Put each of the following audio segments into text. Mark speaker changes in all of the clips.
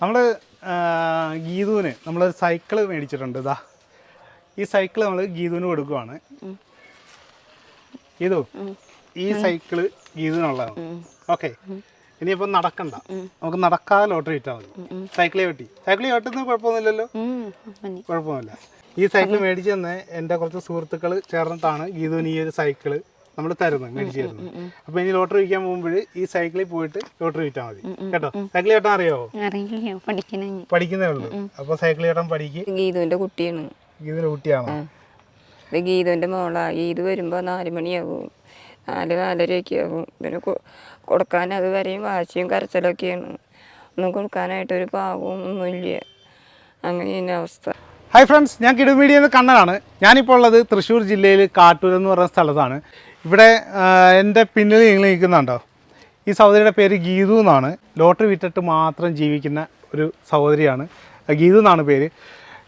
Speaker 1: നമ്മൾ ഗീതുവിന് നമ്മളൊരു സൈക്കിൾ മേടിച്ചിട്ടുണ്ട് ഇതാ ഈ സൈക്കിൾ നമ്മൾ ഗീതുവിന് കൊടുക്കുവാണ്. ഗീതു ഈ സൈക്കിൾ ഗീതുവിനുള്ളതാണ്. ഓക്കെ. ഇനിയിപ്പോൾ നടക്കണ്ട. നമുക്ക് നടക്കാതെ ലോട്ടറി കിട്ടാൻ മതി. സൈക്കിളെ വെട്ടി. സൈക്കിളിൽ വെട്ടുന്ന കുഴപ്പമൊന്നുമില്ലല്ലോ? കുഴപ്പമൊന്നുമില്ല. ഈ സൈക്കിൾ മേടിച്ചു തന്നെ എന്റെ കുറച്ച് സുഹൃത്തുക്കൾ ചേർന്നിട്ടാണ് ഗീതുവിന് ഈ ഒരു സൈക്കിൾ നമ്മൾ തരുന്നത് മേടിച്ചു തരുന്നത് അപ്പോൾ ഇനി ലോട്ടറി വിൽക്കാൻ പോകുമ്പോൾ ഈ സൈക്കിളിൽ പോയിട്ട് ലോട്ടറി വിറ്റാൽ മതി. കേട്ടോ? സൈക്കിൾ ചേട്ടൻ അറിയാവോ പഠിക്കുന്നേ ഉള്ളൂ. അപ്പോൾ സൈക്കിൾ ചേട്ടൻ പഠിക്കും.
Speaker 2: ഗീതന്റെ കുട്ടിയാണ്.
Speaker 1: ഗീതന്റെ കുട്ടിയാണോ?
Speaker 2: ഇത് ഗീതുവിന്റെ മോളാ. ഗീതു വരുമ്പോൾ നാല് മണിയാവും. നാല് നാലരയൊക്കെ ആവും പിന്നെ കൊടുക്കാൻ അത് വരെയും വാശിയും കരച്ചിലൊക്കെയാണ്. ഒന്നും കൊടുക്കാനായിട്ടൊരു പാവവും ഒന്നുമില്ല അങ്ങനെയാണ് അവസ്ഥ.
Speaker 1: ഹായ് ഫ്രണ്ട്സ് ഞാൻ കിടുമീഡിയ എന്ന കണ്ണനാണ്. ഞാനിപ്പോൾ ഉള്ളത് തൃശ്ശൂർ ജില്ലയിൽ കാട്ടൂർ എന്ന് പറയുന്ന സ്ഥലത്താണ്. ഇവിടെ എന്റെ പിന്നിൽ നിങ്ങൾ നിൽക്കുന്നുണ്ടോ? ഈ സഹോദരിയുടെ പേര് ഗീതു എന്നാണ്. ലോട്ടറി വിറ്റിട്ട് മാത്രം ജീവിക്കുന്ന ഒരു സഹോദരിയാണ്. ഗീതു എന്നാണ് പേര്.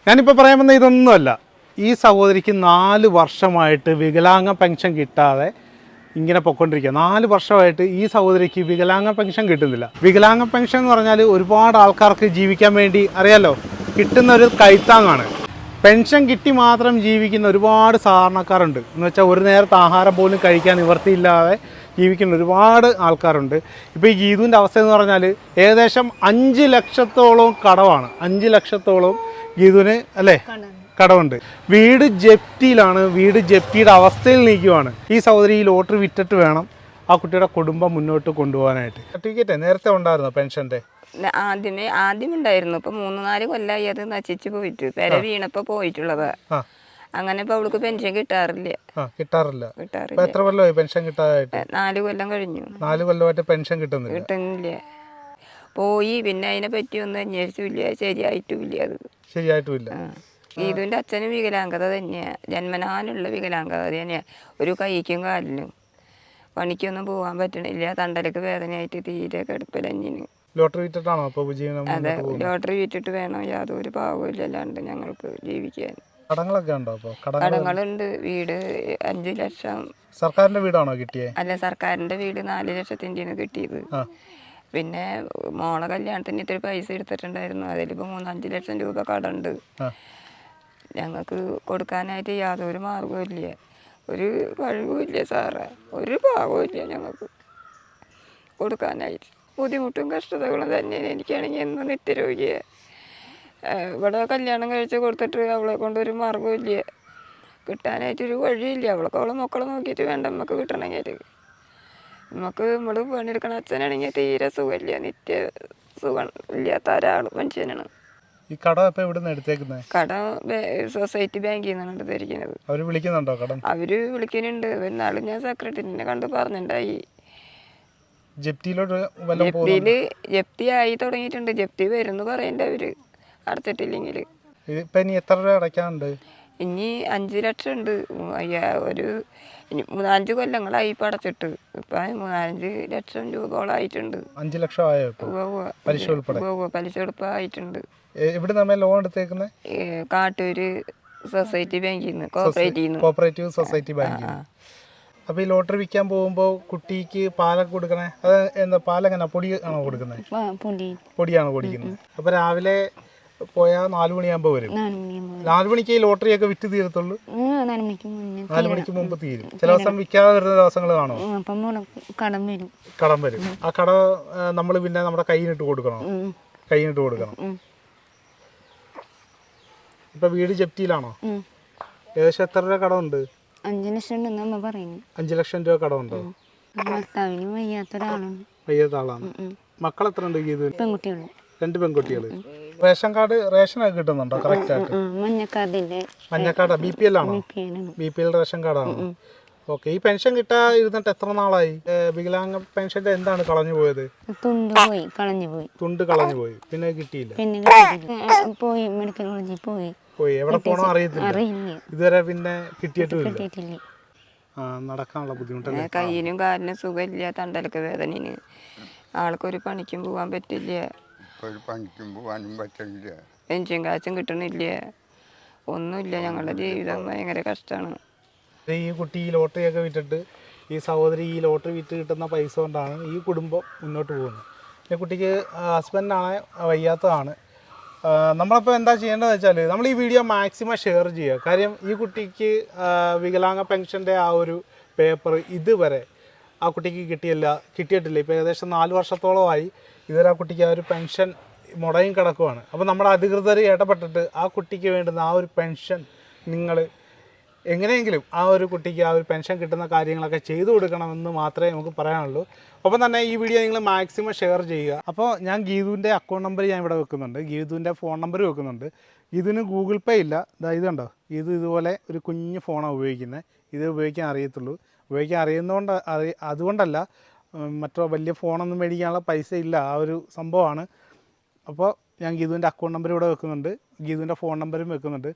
Speaker 1: ഞാനിപ്പോൾ പറയാൻ വന്ന ഇതൊന്നുമല്ല. ഈ സഹോദരിക്ക് നാല് വർഷമായിട്ട് വികലാംഗ പെൻഷൻ കിട്ടാതെ ഇങ്ങനെ പൊക്കൊണ്ടിരിക്കുക നാല് വർഷമായിട്ട് ഈ സഹോദരിക്ക് വികലാംഗ പെൻഷൻ കിട്ടുന്നില്ല. വികലാംഗ പെൻഷൻ എന്ന് പറഞ്ഞാൽ ഒരുപാട് ആൾക്കാർക്ക് ജീവിക്കാൻ വേണ്ടി അറിയാലോ കിട്ടുന്ന ഒരു കൈത്താങ്ങാണ്. പെൻഷൻ കിട്ടി മാത്രം ജീവിക്കുന്ന ഒരുപാട് സാധാരണക്കാരുണ്ട്. എന്ന് വെച്ചാൽ ഒരു നേരത്തെ ആഹാരം പോലും കഴിക്കാൻ നിവർത്തിയില്ലാതെ ജീവിക്കുന്ന ഒരുപാട് ആൾക്കാരുണ്ട്. ഇപ്പോൾ ഈ ഗീതുവിന്റെ അവസ്ഥ എന്ന് പറഞ്ഞാൽ ഏകദേശം അഞ്ച് ലക്ഷത്തോളം കടവാണ്. അഞ്ച് ലക്ഷത്തോളം ഗീതുവിന് അല്ലേ? കടമുണ്ട് വീട് ജപ്തിയിലാണ്. വീട് ജപ്തിയുടെ അവസ്ഥയിൽ നിൽക്കുവാണ്. ഈ സഹോദരി ഈ ലോട്ടറി വിറ്റിട്ട് വേണം ആ കുട്ടിയുടെ കുടുംബം മുന്നോട്ട് കൊണ്ടുപോകാനായിട്ട്. സർട്ടിഫിക്കറ്റ് നേരത്തെ ഉണ്ടായിരുന്നോ
Speaker 2: പെൻഷന്റെ ആദ്യമേ ആദ്യം ഉണ്ടായിരുന്നു ഇപ്പൊ മൂന്ന് നാല് കൊല്ലമായി അത് നശിച്ച് പോയിട്ട്. പെര വീണപ്പോ പോയിട്ടുള്ളത്. അങ്ങനെ ഇപ്പൊ അവൾക്ക് പെൻഷൻ കിട്ടാറില്ല.
Speaker 1: കിട്ടാറില്ല. എത്ര കൊല്ലമായി പെൻഷൻ കിട്ടാതായിട്ട്?
Speaker 2: നാല് കൊല്ലം കഴിഞ്ഞു.
Speaker 1: നാല് കൊല്ലമായിട്ട് പെൻഷൻ കിട്ടുന്നില്ല.
Speaker 2: കിട്ടുന്നില്ല. പോയി. പിന്നെ അതിനെ പറ്റി ഒന്നും അന്വേഷിച്ചില്ല. ശരിയായിട്ടുമില്ല അത്.
Speaker 1: ശരിയായിട്ടുമില്ല.
Speaker 2: ഗീതുവിന്റെ അച്ഛനും വികലാംഗത തന്നെയാ. ജന്മനാനുള്ള വികലാംഗത തന്നെയാ. ഒരു കൈക്കും കാലിനും പണിക്കൊന്നും പോകാൻ പറ്റണില്ല. തണ്ടലക്ക് വേദനയായിട്ട് തീരെ കിടപ്പിലഞ്ഞിന്.
Speaker 1: ലോട്ടറി വിറ്റിട്ടാണോ അപ്പോൾ ഉപജീവനം
Speaker 2: അതെ ലോട്ടറി വിറ്റിട്ട് വേണം. യാതൊരു പാവവും അല്ലാണ്ട് ഞങ്ങൾക്ക് ജീവിക്കാൻ.
Speaker 1: കടങ്ങളൊക്കെ ഉണ്ടോ അപ്പോൾ
Speaker 2: കടങ്ങളുണ്ട്. വീട് അഞ്ചു ലക്ഷം.
Speaker 1: സർക്കാരിന്റെ വീടാണോ കിട്ടിയേ?
Speaker 2: അല്ല സർക്കാരിന്റെ വീട് നാല് ലക്ഷത്തിന്റെയാണ് കിട്ടിയത്. പിന്നെ മോളെ കല്യാണത്തിന് ഇത്തിരി പൈസ എടുത്തിട്ടുണ്ടായിരുന്നു. അതിലിപ്പോൾ മൂന്നഞ്ച് ലക്ഷം രൂപ
Speaker 1: കടണ്ട്.
Speaker 2: ഞങ്ങൾക്ക് കൊടുക്കാനായിട്ട് യാതൊരു മാർഗവും ഇല്ല. ഒരു കഴിവുമില്ല സാറേ. ഒരു ഭാഗവും ഇല്ല ഞങ്ങൾക്ക് കൊടുക്കാനായിട്ട്. ബുദ്ധിമുട്ടും കഷ്ടതകളും തന്നെയാണ് എനിക്കാണെങ്കിൽ എന്നും നിത്യരോഗിയെ. ഇവിടെ കല്യാണം കഴിച്ച് കൊടുത്തിട്ട് അവളെ കൊണ്ടൊരു മാർഗവും ഇല്ല. കിട്ടാനായിട്ടൊരു വഴിയില്ല. അവൾക്ക് അവളെ മക്കളെ നോക്കിയിട്ട് വേണ്ട നമുക്ക് കിട്ടണമെങ്കിൽ. നമുക്ക് നമ്മൾ പണിയെടുക്കണ അച്ഛനാണെങ്കിൽ തീരെ സുഖമില്ല. നിത്യ സുഖം ഇല്ലാത്ത ഒരാൾ മനുഷ്യനാണ്.
Speaker 1: ഈ കടം ഇപ്പൊ എവിടുന്ന് എടുത്തേക്കുന്നത്
Speaker 2: കടം സൊസൈറ്റി ബാങ്കിൽ നിന്നാണ് എടുത്തിരിക്കുന്നത്.
Speaker 1: അവർ വിളിക്കുന്നുണ്ടോ കടം?
Speaker 2: അവർ വിളിക്കുന്നുണ്ട്. എന്നാലും ഞാൻ സെക്രട്ടറിനെ കണ്ട് പറഞ്ഞിട്ടുണ്ടായി
Speaker 1: ജപ്തിയിലോട്ട്
Speaker 2: ജപ്തിയിൽ ജപ്തി ആയി തുടങ്ങിയിട്ടുണ്ട്. ജപ്തി വരുന്നു പറയണ്ട അവർ. അടച്ചിട്ടില്ലെങ്കിൽ
Speaker 1: ഇപ്പൊ ഇനി എത്ര രൂപ അടയ്ക്കാനുണ്ട്?
Speaker 2: ഇനി അഞ്ച് ലക്ഷം ഉണ്ട്. അയ്യാ ഒരു മൂന്നാലഞ്ച് കൊല്ലങ്ങളായി ഇപ്പം അടച്ചിട്ട്. ഇപ്പം മൂന്നാലഞ്ച് ലക്ഷം രൂപയോളായിട്ടുണ്ട്
Speaker 1: അഞ്ച് ലക്ഷം ആയോ. പലിശ ഉൾപ്പെടെ.
Speaker 2: പലിശ കൊടുപ്പായിട്ടുണ്ട്
Speaker 1: എവിടെ നമ്മ ലോൺ എടുത്തേക്കുന്നത്
Speaker 2: കാട്ടൂര് സൊസൈറ്റി ബാങ്കിൽ നിന്ന് കോപ്പറേറ്റീവ്
Speaker 1: കോപ്പറേറ്റീവ് സൊസൈറ്റി ബാങ്കിൽ അപ്പൊ ഈ ലോട്ടറി വിൽക്കാൻ പോകുമ്പോ കുട്ടിക്ക് പാലൊക്കെ കൊടുക്കണേ? അത് എന്താ പാലെങ്ങനെ? പൊടി ആണോ കൊടുക്കുന്നത്
Speaker 3: പൊടി.
Speaker 1: പൊടിയാണോ കുടിക്കുന്നത് അപ്പൊ രാവിലെ പോയാൽ നാലു മണിയാകുമ്പോൾ വരും.
Speaker 3: നാല്
Speaker 1: മണിക്ക് ഈ ലോട്ടറി ഒക്കെ വിറ്റ് തീരത്തുള്ളൂ?
Speaker 3: നാലു മണിക്ക്
Speaker 1: മുമ്പ് തീരും. ചില ദിവസം വിൽക്കാതെ വരുന്ന ദിവസങ്ങൾ കാണോ
Speaker 3: ഉം, കടം വരും.
Speaker 1: കടം വരും. ആ കട നമ്മൾ പിന്നെ നമ്മുടെ കയ്യിനിട്ട് കൊടുക്കണം.
Speaker 3: ഉം,
Speaker 1: കയ്യിനിട്ട് കൊടുക്കണം. ഇപ്പൊ വീട് ജപ്തിയിലാണോ?
Speaker 3: ഉം.
Speaker 1: ഏകദേശം എത്ര രൂപ കടമുണ്ട്?
Speaker 3: അഞ്ച് ലക്ഷം ഉണ്ടെന്ന് അമ്മ പറയുന്നു.
Speaker 1: അഞ്ച് ലക്ഷം രൂപ കടമുണ്ടോ?
Speaker 3: ഭർത്താവിന് വയ്യാത്ത ഒരാളാണ്
Speaker 1: വയ്യാത്ത ആളാണ്. മക്കൾ എത്ര ഉണ്ട്
Speaker 3: പെൺകുട്ടികൾ
Speaker 1: രണ്ട് പെൺകുട്ടികൾ റേഷൻ കാർഡ് റേഷനൊക്കെ കിട്ടുന്നുണ്ടോ കറക്റ്റ് ആയിട്ട്?
Speaker 3: മഞ്ഞക്കാർഡിന്റെ
Speaker 1: മഞ്ഞക്കാർഡ്? ബി പി എൽ ആണോ? ബി പി എൽ റേഷൻ കാർഡാണോ? ഓക്കെ. ഈ പെൻഷൻ കിട്ടാ ഇരുന്നിട്ട് എത്ര നാളായി? വികലാംഗ പെൻഷന്റെ എന്താണ് കളഞ്ഞു പോയത്?
Speaker 3: തുണ്ട് പോയി കളഞ്ഞു പോയി.
Speaker 1: തുണ്ട് കളഞ്ഞു പോയി. പിന്നെ കിട്ടിയില്ല.
Speaker 3: പിന്നെ. പോയി മെഡിക്കൽ കോളേജിൽ പോയി.
Speaker 1: പോയി. എവിടെ പോണോ അറിയത്തില്ല. ഇതുവരെ പിന്നെ
Speaker 3: കിട്ടിയിട്ടില്ല.
Speaker 1: ആ നടക്കാനുള്ള ബുദ്ധിമുട്ടല്ലേ?
Speaker 2: കയ്യിനും കാലിനും സുഖമില്ല തണ്ടലക്ക് വേദനയിന് ആൾക്കൊരു പണിക്കും പോകാൻ പറ്റില്ല.
Speaker 4: ഒരു പണിക്കും പോകാനും പറ്റില്ല.
Speaker 2: പെൻഷൻ കാശും കിട്ടണില്ല. ഒന്നുമില്ല ഞങ്ങളുടെ ജീവിതം ഭയങ്കര കഷ്ടമാണ്.
Speaker 1: ഈ കുട്ടി ഈ ലോട്ടറി ഒക്കെ വിറ്റിട്ട് ഈ സഹോദരി ഈ ലോട്ടറി വിറ്റ് കിട്ടുന്ന പൈസ കൊണ്ടാണ് ഈ കുടുംബം മുന്നോട്ട് പോകുന്നത്. ഈ കുട്ടിക്ക് ഹസ്ബൻഡാണ് വയ്യാത്തതാണ്. നമ്മളിപ്പോൾ എന്താ ചെയ്യേണ്ടതെന്ന് വെച്ചാൽ നമ്മൾ ഈ വീഡിയോ മാക്സിമം ഷെയർ ചെയ്യുക. കാര്യം ഈ കുട്ടിക്ക് വികലാംഗ പെൻഷന്റെ ആ ഒരു പേപ്പർ ഇതുവരെ ആ കുട്ടിക്ക് കിട്ടിയില്ല കിട്ടിയിട്ടില്ല. ഇപ്പോൾ ഏകദേശം നാല് വർഷത്തോളമായി ഇതുവരെ ആ കുട്ടിക്ക് ആ ഒരു പെൻഷൻ മുടങ്ങി കിടക്കുവാണ്. അപ്പോൾ നമ്മുടെ അധികൃതർ ഇടപെട്ടിട്ട് ആ കുട്ടിക്ക് വേണ്ടുന്ന ആ ഒരു പെൻഷൻ നിങ്ങൾ എങ്ങനെയെങ്കിലും ആ ഒരു കുട്ടിക്ക് ആ ഒരു പെൻഷൻ കിട്ടുന്ന കാര്യങ്ങളൊക്കെ ചെയ്തു കൊടുക്കണമെന്ന് മാത്രമേ നമുക്ക് പറയാനുള്ളൂ. ഒപ്പം തന്നെ ഈ വീഡിയോ നിങ്ങൾ മാക്സിമം ഷെയർ ചെയ്യുക. അപ്പോൾ ഞാൻ ഗീതുവിന്റെ അക്കൗണ്ട് നമ്പർ ഞാൻ ഇവിടെ വെക്കുന്നുണ്ട്. ഗീതുവിന്റെ ഫോൺ നമ്പർ വെക്കുന്നുണ്ട്. ഗീതുവിന് ഗൂഗിൾ പേ ഇല്ല. ഇതാ ഇതുണ്ടോ? ഇത് ഇതുപോലെ ഒരു കുഞ്ഞ് ഫോണാണ് ഉപയോഗിക്കുന്നത് ഇത് ഉപയോഗിക്കാൻ അറിയത്തുള്ളൂ. ഉപയോഗിക്കാൻ അറിയുന്നതുകൊണ്ട് അറി അതുകൊണ്ടല്ല മറ്റോ വലിയ ഫോണൊന്നും മേടിക്കാനുള്ള പൈസ ഇല്ല. ആ ഒരു സംഭവമാണ്. അപ്പോൾ ഞാൻ ഗീതുവിന്റെ അക്കൗണ്ട് നമ്പർ ഇവിടെ വെക്കുന്നുണ്ട്. ഗീതുവിന്റെ ഫോൺ നമ്പറും വെക്കുന്നുണ്ട്.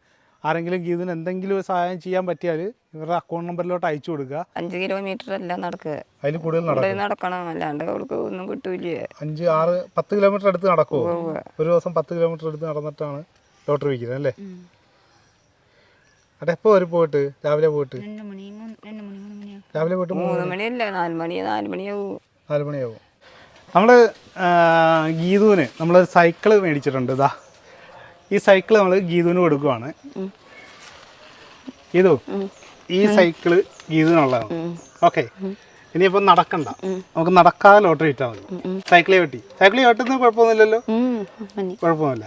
Speaker 1: ആരെങ്കിലും ഗീതിന് എന്തെങ്കിലും ഒരു സഹായം ചെയ്യാൻ പറ്റിയാൽ ഇവരുടെ അക്കൗണ്ട് നമ്പറിലോട്ട് അയച്ചു കൊടുക്കുക.
Speaker 2: അഞ്ച് കിലോമീറ്റർ അല്ല നടക്കുക.
Speaker 1: അതിൽ കൂടുതൽ നടക്കും.
Speaker 2: നടക്കണം. അല്ലാണ്ട് അവൾക്ക് ഒന്നും കിട്ടൂല
Speaker 1: അഞ്ച് ആറ് പത്ത് കിലോമീറ്റർ അടുത്ത് നടക്കുമോ ഒരു ദിവസം പത്ത് കിലോമീറ്റർ അടുത്ത് നടന്നിട്ടാണ് ലോട്ടറി വിൽക്കുന്നത് അല്ലേ? അവിടെ എപ്പോ വരും പോയിട്ട്? രാവിലെ പോയിട്ട്? രാവിലെ പോയിട്ട് മൂന്ന്
Speaker 2: മൂന്ന് മണിയല്ല നാല് മണി നാല് മണിയാവും.
Speaker 1: നാല് മണിയാവും. നമ്മൾ ഗീതുവിന് നമ്മൾ സൈക്കിൾ മേടിച്ചിട്ടുണ്ട്. ഇതാ ഈ സൈക്കിൾ നമ്മൾ ഗീതുവിന് കൊടുക്കുവാണ്. ഗീതു ഈ സൈക്കിൾ ഗീതുവിനുള്ളതാണ്. ഓക്കെ ഇനിയിപ്പോൾ നടക്കണ്ട. നമുക്ക് നടക്കാതെ ലോട്ടറി ഇട്ടാൽ മതി. സൈക്കിളെ വെട്ടി. സൈക്കിളിൽ വെട്ടുന്നത് കുഴപ്പമൊന്നുമില്ലല്ലോ? കുഴപ്പമൊന്നുമില്ല.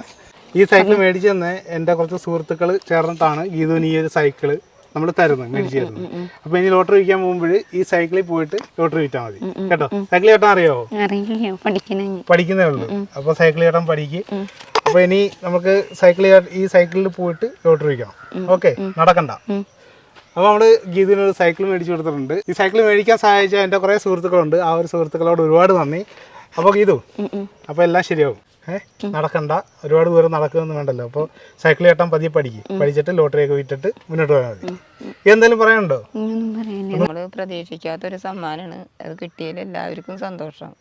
Speaker 1: ഈ സൈക്കിൾ മേടിച്ചു തന്നെ എന്റെ കുറച്ച് സുഹൃത്തുക്കൾ ചേർന്നിട്ടാണ് ഗീതുവിന് ഈ ഒരു സൈക്കിൾ നമ്മൾ തരുന്നത് മേടിച്ചു തരുന്നത്. അപ്പൊ ഇനി ലോട്ടറി വിൽക്കാൻ പോകുമ്പോൾ ഈ സൈക്കിളിൽ പോയിട്ട് ലോട്ടറി വിറ്റാൽ മതി. കേട്ടോ? സൈക്കിൾ ചേട്ടാൻ അറിയാവോ. പഠിക്കുന്നേ ഉള്ളൂ. അപ്പൊ സൈക്കിൾ ചേട്ടൻ പഠിക്ക്. അപ്പോൾ ഇനി നമുക്ക് സൈക്കിൾ ഈ സൈക്കിളിൽ പോയിട്ട് ലോട്ടറി വിൽക്കണം ഓക്കെ നടക്കണ്ട. അപ്പോൾ നമ്മൾ ഗീതിന് ഒരു സൈക്കിൾ മേടിച്ചു കൊടുത്തിട്ടുണ്ട്. ഈ സൈക്കിൾ മേടിക്കാൻ സഹായിച്ച എന്റെ കുറേ സുഹൃത്തുക്കളുണ്ട്. ആ ഒരു സുഹൃത്തുക്കളോട് ഒരുപാട് നന്ദി. അപ്പോൾ ഗീതു അപ്പോൾ എല്ലാം ശരിയാവും. ഏഹ് നടക്കണ്ട. ഒരുപാട് ദൂരം നടക്കുമെന്ന് വേണ്ടല്ലോ. അപ്പോൾ സൈക്കിൾ ചേട്ടൻ പതിയെ പഠിക്കും. പഠിച്ചിട്ട് ലോട്ടറിയൊക്കെ വിറ്റിട്ട് മുന്നോട്ട് പോയാൽ മതി. എന്തെങ്കിലും പറയാനുണ്ടോ?
Speaker 2: നമ്മൾ പ്രതീക്ഷിക്കാത്തൊരു സമ്മാനമാണ് അത് കിട്ടിയാൽ എല്ലാവർക്കും സന്തോഷം.